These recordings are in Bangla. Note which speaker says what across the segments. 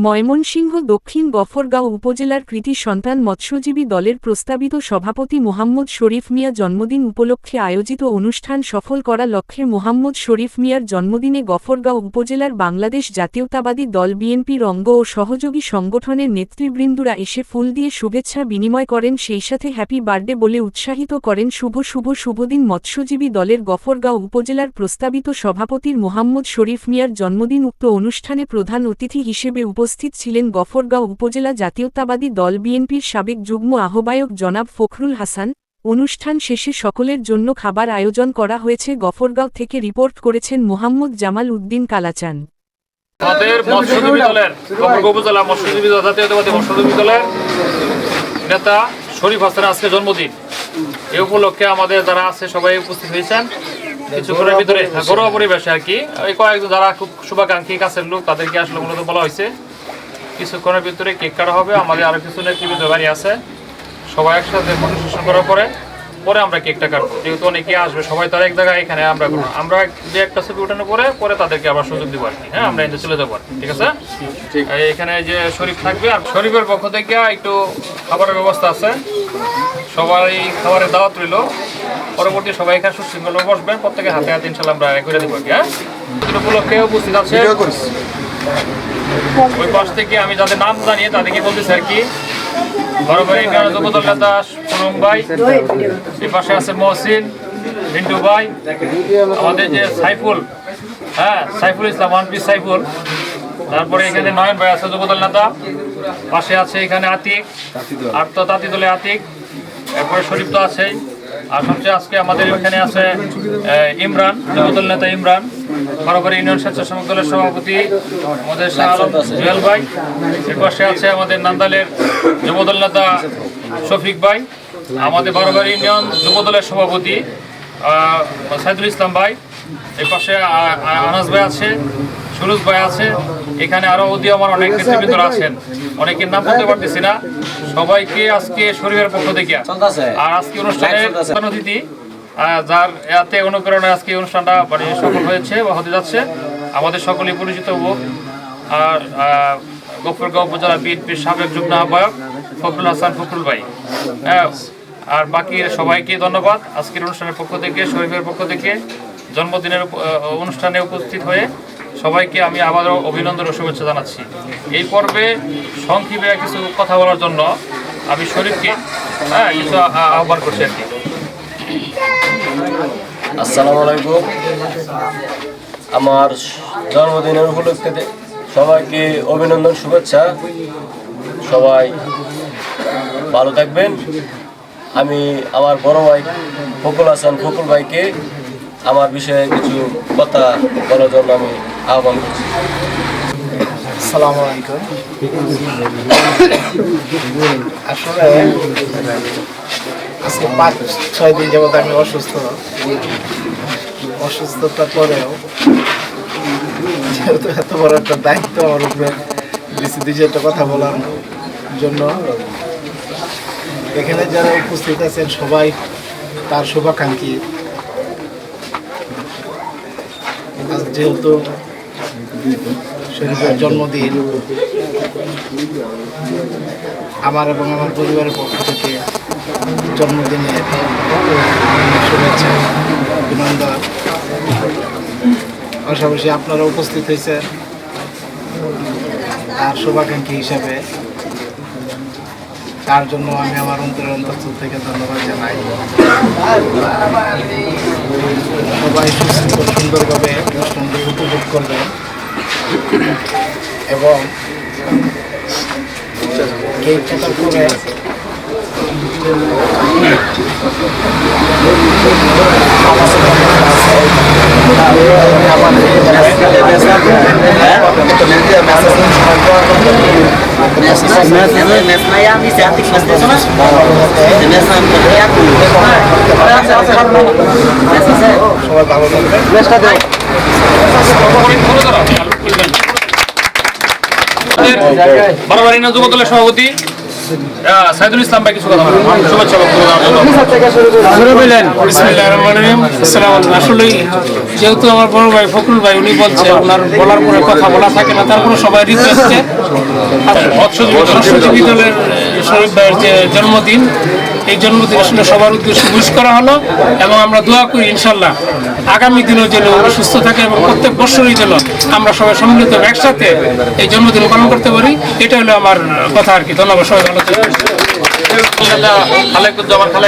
Speaker 1: ময়মনসিংহ দক্ষিণ গফরগাঁও উপজেলার কৃতি সন্তান মৎস্যজীবী দলের প্রস্তাবিত সভাপতি মোহাম্মদ শরীফ মিয়া জন্মদিন উপলক্ষে আয়োজিত অনুষ্ঠান সফল করা লক্ষ্যে মোহাম্মদ শরীফ মিয়ার জন্মদিনে গফরগাঁও উপজেলার বাংলাদেশ জাতীয়তাবাদী দল বিএনপির অঙ্গ ও সহযোগী সংগঠনের নেতৃবৃন্দরা এসে ফুল দিয়ে শুভেচ্ছা বিনিময় করেন, সেই সাথে হ্যাপি বার্থডে বলে উৎসাহিত করেন। শুভ শুভ শুভদিন মৎস্যজীবী দলের গফরগাঁও উপজেলার প্রস্তাবিত সভাপতির মোহাম্মদ শরীফ মিয়ার জন্মদিন উক্ত অনুষ্ঠানে প্রধান অতিথি হিসেবে উপস্থিত ছিলেন গফরগাঁও উপজেলা জাতীয়তাবাদী দল বিএনপির সাবেক যুগ্ম আহ্বায়ক জনাব ফখরুল হাসান। অনুষ্ঠান শেষে সকলের জন্য খাবার আয়োজন করা হয়েছে। গফরগাঁও থেকে রিপোর্ট করেছেন মোহাম্মদ জামাল উদ্দিন কালাচান।
Speaker 2: নেতা শরীফ হাসানের আজকে জন্মদিন। এই উপলক্ষে আমাদের যারা আছে সবাই উপস্থিত হয়েছেন। কিছুক্ষণের ভিতরে ঘরোয়া পরিবেশে আর কি। কয়েকজন যারা খুব শুভাকাঙ্ক্ষী কাছের লোক, তাদেরকে আসলে মূলত বলা হয়েছে। কিছুক্ষণের ভিতরে কেক কাটা হবে আমাদের আরও কিছু নেতৃবৃন্দ বাড়ি আছে। সবাই একসাথে পরিবেশন করার পরে পরে আমরা কেকটা কাটবো। যেহেতু অনেকে আসবে সবাই তো আর এক জায়গায় এখানে আমরা আমরা যে একটা ছবি উঠানোর পরে পরে তাদেরকে আবার সুযোগ দিব আর কি। হ্যাঁ আমরা চলে যাব আর ঠিক আছে? এখানে যে শরীফ থাকবে আর শরীফের পক্ষ থেকে একটু খাবারের ব্যবস্থা আছে। সবাই খাবারের দাওয়াত রইল। পরবর্তী সবাই এখানে সুশৃঙ্খল বসবেন প্রত্যেকে হাতে হাতে ইনশাল্লাহ আমরা করে দিব হ্যাঁ? উপলক্ষে উপস্থিত আছে ওই পাশ থেকে আমি যাদের নাম জানিয়ে তাদেরকে বলতেছি আর কি? পাশে আছে মহসিন আমাদের যে সাইফুল হ্যাঁ সাইফুল সাইফুল। তারপরে এখানে নয়ন ভাই আছে যুবদল নেতা, পাশে আছে এখানে আতিক, আর তো তাঁতি দলে আতিক, এরপরে শরীফ তো আছেই। আর সবচেয়ে আজকে আমাদের এখানে আছে ইমরান যুবদল নেতা ইমরান বরাবর ইউনিয়ন স্বেচ্ছাসেবক দলের সভাপতি আমাদের জুয়েল ভাই। এর পাশে আছে আমাদের নান্দালের যুবদল নেতা শফিক ভাই, আমাদের বরাবর ইউনিয়ন যুবদলের সভাপতি সাইদুল ইসলাম ভাই। এর পাশে আনাস ভাই আছে সুরুজ ভাই আছে এখানে আরও উদীয়মান অনেক নেতৃবৃন্দ আছেন। অনেকের নাম বলতে পারতেছি না। সবাইকে আজকে শরীরের পক্ষ থেকে। আর আজকে অনুষ্ঠানের অতিথি যার এতে অনুপ্রেরণা আজকে অনুষ্ঠানটা মানে সফল হয়েছে বা হতে যাচ্ছে। আমাদের সকলেই পরিচিত হোক আর গফরগাঁও উপজেলা বিএনপির সাবেক যুগ্ম আহ্বায়ক ফখরুল হাসান ফখরুল ভাই। হ্যাঁ আর বাকি সবাইকে ধন্যবাদ। আজকের অনুষ্ঠানের পক্ষ থেকে শরীফের পক্ষ থেকে জন্মদিনের অনুষ্ঠানে উপস্থিত হয়ে সবাইকে আমি আবারও অভিনন্দন ও শুভেচ্ছা জানাচ্ছি। এই পর্বে সংক্ষেপে কিছু কথা বলার জন্য আমি শরীফকে হ্যাঁ কিছু আহ্বান করছি আর কি।
Speaker 3: আসসালামু আলাইকুম। আমার জন্মদিনের উপলক্ষে সবাইকে অভিনন্দন, শুভেচ্ছা। সবাই ভালো থাকবেন। আমি আমার বড় ভাই ফকুল হাসান ফকুল ভাইকে আমার বিষয়ে কিছু কথা বলার জন্য আমি আহ্বান করছি।
Speaker 4: আসলে ছয় দিন যাবত আমি অসুস্থ। পরেও যেহেতু বড় একটা দায়িত্ব দুই কথা বলার জন্য। এখানে যারা উপস্থিত আছেন সবাই, তার শুভাকাঙ্ক্ষী। আজ যেহেতু শরীফের জন্মদিন, আমার এবং আমার পরিবারের পক্ষ থেকে জন্মদিনে শুভেচ্ছা, অভিনন্দন। পাশাপাশি আপনারা উপস্থিত হয়েছেন। আর শুভাকাঙ্ক্ষী হিসাবে তার জন্য আমি আমার অন্তরের অন্তঃস্থল থেকে ধন্যবাদ জানাই। সবাই সুস্থ, সুন্দরভাবে অনুষ্ঠানটি উপভোগ করবেন। এবং পরে সবাই ভালো থাকবেন
Speaker 2: বরাবর ইউনিয়ন যুব সভাপতি।
Speaker 5: সাইদুল ইসলাম ভাই কিছু কথা বলুন শুভেচ্ছা বক্তব্য।
Speaker 6: আসলে যেহেতু আমার বড় ভাই ফখরুল ভাই উনি বলছে ওনার বলার পরে কথা বলা থাকে না তারপরে সবাই রিকোয়েস্টে বিদ্যালয়ের ভাইয়ের যে জন্মদিন, এই জন্মদিন আসলে সবার উদ্দেশ্যে উইশ করা হলো এবং আমরা দোয়া করি ইনশাল্লাহ আগামী দিনেও যেন সুস্থ থাকে এবং প্রত্যেক বছরই যেন আমরা সবাই সম্মিলিত একসাথে এই জন্মদিন পালন করতে পারি। এটা হলো আমার কথা আর কি। ধন্যবাদ, সবাই ভালো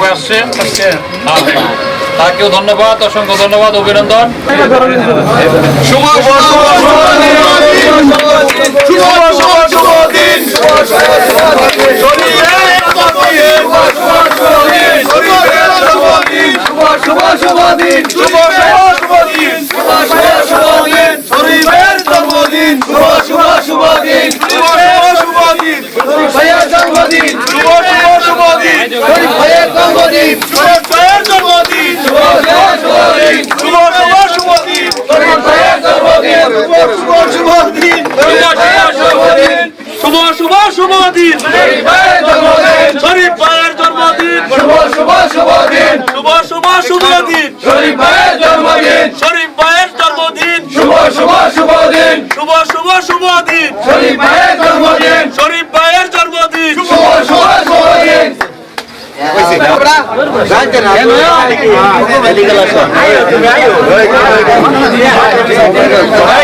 Speaker 5: ভাই আসছে। তাকেও ধন্যবাদ, অসংখ্য ধন্যবাদ, অভিনন্দন। শুভ
Speaker 2: শুভ শুভ শুভ দিন শরীফ ভাইয়ের জন্মদিন। শুভ শুভ শুভ দিন। শুভ শুভ শুভ দিন। শরীফ ভাইয়ের জন্মদিন শরীফ ভাইয়ের জন্মদিন শুভ শুভ শুভ দিন। শুভ শুভ শুভ দিন শরীফ ভাইয়ের জন্মদিন। শরীফ ভাইয়ের জন্মদিন। শুভ শুভ শুভ দিন
Speaker 5: সবাই হাতে হাতে দিয়ে দাও কেকগুলা ওই যে,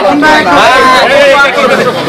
Speaker 5: তুমি